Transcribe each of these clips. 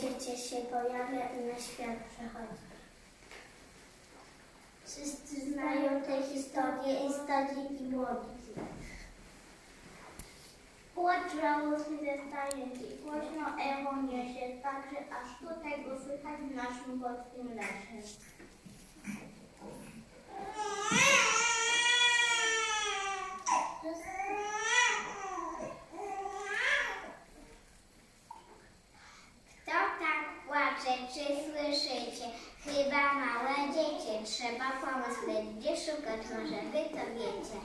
dziecię się pojawia i na świat przechodzi. Wszyscy znają tę historię i starzy i młodzi. Płacz żałosny ze stajenki, głośno echo niesie, także aż tutaj go słychać w naszym polskim lesie. Kto tak płacze, czy słyszycie? Chyba małe dziecię, trzeba pomyśleć, szukać, może wy to wiecie.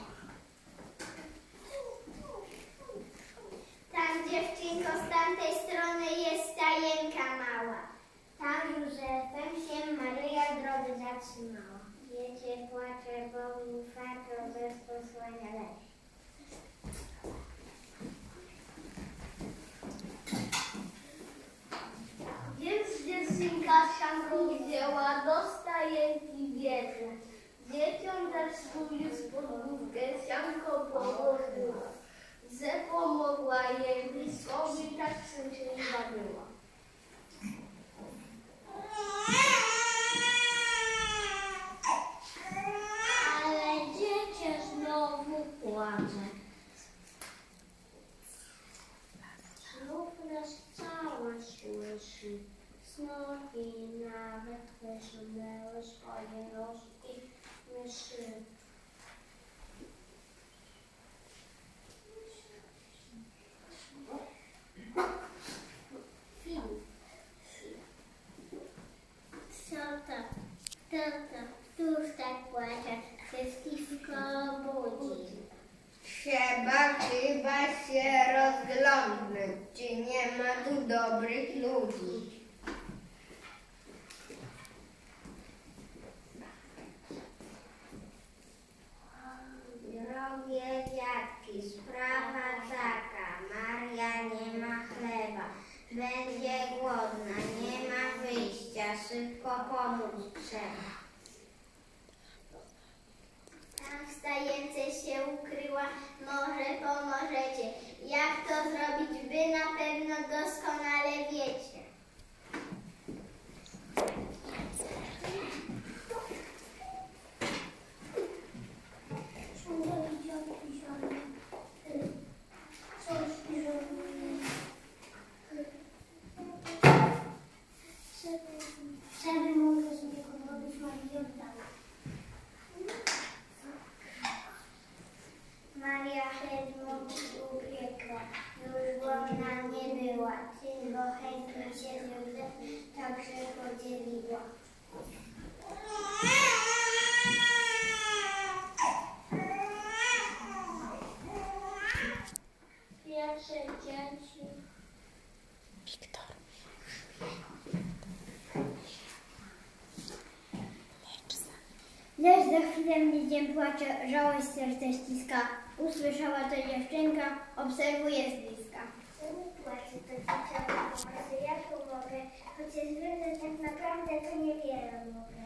Tam dziewczynko z tamtej strony jest stajenka mała. Tam Józefem się Maryja drogi zatrzymała. Wiecie, płacze, bo mi fato bez posłania leży. Więc dziewczynka sianką wzięła do stajenki wieże. Dzieciom dać swój spod główkę sianko położyła. Że pomogła jej bliskowi, tak się nie bawiła. Ale dziecię znowu płacze. Znów nas całe słyszy. Smoki nawet wysunęły swoje noski myszy. Co to? To to? Któż tak płacze? Wszystko Trzeba chyba się rozglądnąć, czy nie ma tu dobrych ludzi. Drogie dziadki, sprawa taka, Maria nie ma chleba, będzie głodna, nie ma wyjścia, szybko pomóc trzeba. Tam w stajence się ukryła, może pomożecie. Jak to zrobić, wy na pewno doskonale wiecie. Żeby mogę sobie podrobić Marię Maria chleb upiekła, już głodna nie była, tylko chętnie się z Józefem także podzieliła. Pierwsze dzieci. Lecz za chwilę płacze, żałość serce ściska. Usłyszała to dziewczynka, obserwuje z bliska. Płaczę, to dzieciaka pomocy, ja. Chociaż wiem, że tak naprawdę to niewiele mogę.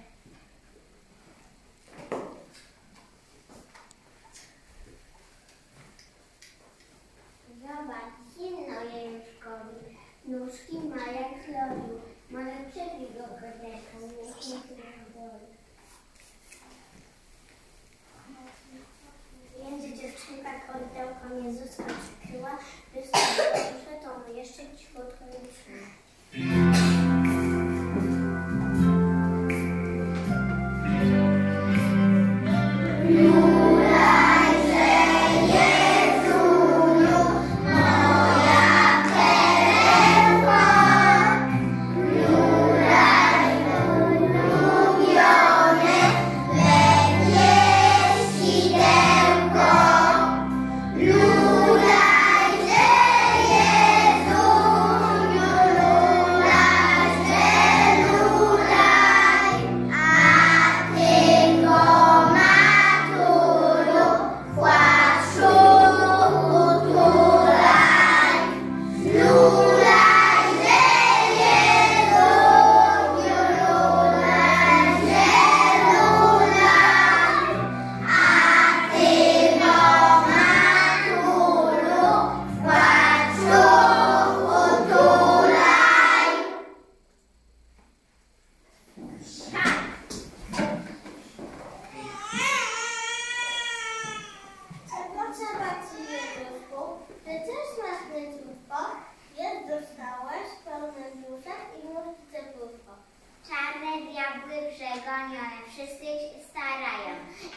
Przegonione, wszyscy się starają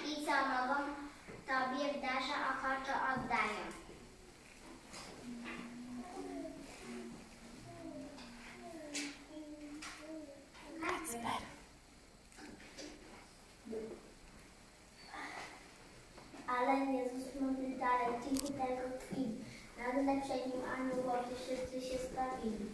i co mogą, tobie w darze ochoczo oddają. Ale Jezus mówi dalej, cichutego tkwi. Nagle przed nim aniołowie wszyscy się stawili.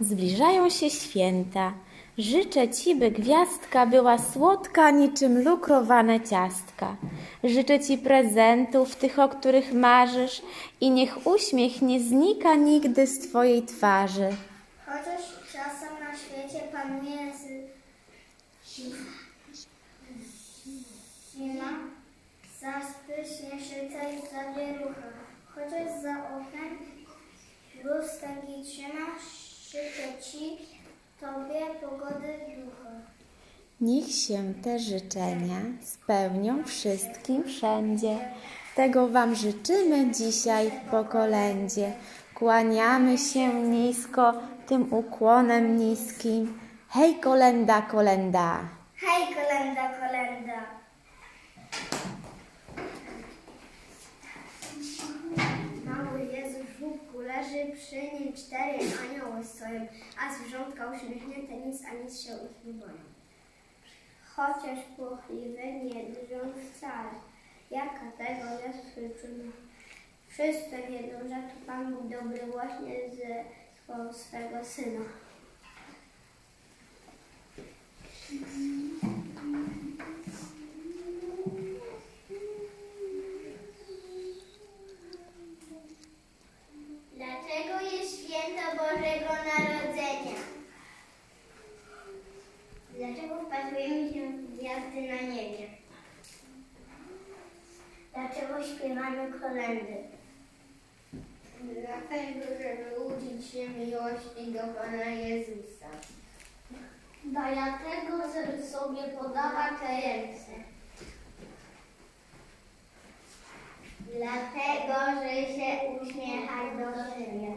Zbliżają się święta. Życzę Ci, by gwiazdka była słodka niczym lukrowane ciastka. Życzę Ci prezentów, tych, o których marzysz i niech uśmiech nie znika nigdy z Twojej twarzy. Chociaż czasem na świecie panuje zima, zaspy, śnieżyca i zawierucha. Chociaż za oknem luz taki trzyma, życzę Ci, Tobie pogody ducha. Niech się te życzenia spełnią wszystkim wszędzie. Tego Wam życzymy dzisiaj w pokolędzie. Kłaniamy się nisko tym ukłonem niskim. Hej, kolenda, kolenda! Hej, kolenda, kolenda! Mały Jezus w żłóbku leży, cztery anioły stoją, a zwierzątka uśmiechnięte nic a nic się ich nie boją. Chociaż płochliwe nie drżą wcale, jaka tego jest przyczyna. Wszyscy wiedzą, że to Pan Bóg dobry właśnie ze swego Syna. Kolendy? Dlatego, żeby uczyć się miłości do Pana Jezusa. Dlatego, żeby sobie podawać ręce. Dlatego, że się uśmiechać do siebie.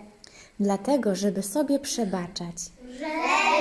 Dlatego, żeby sobie przebaczać. Oddawaj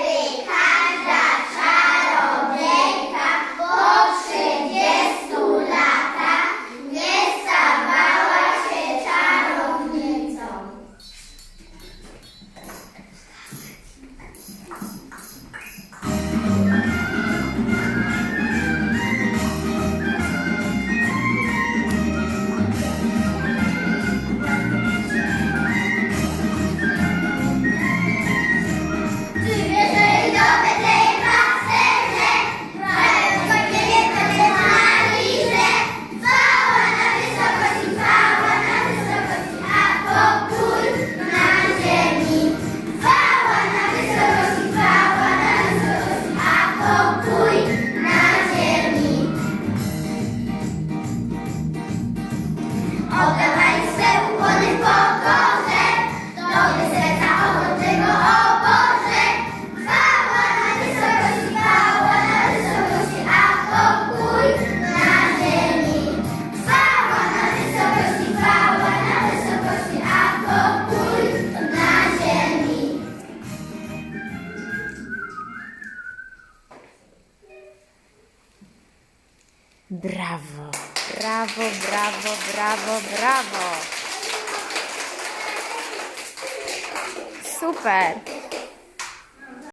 brawo, brawo, brawo. Super.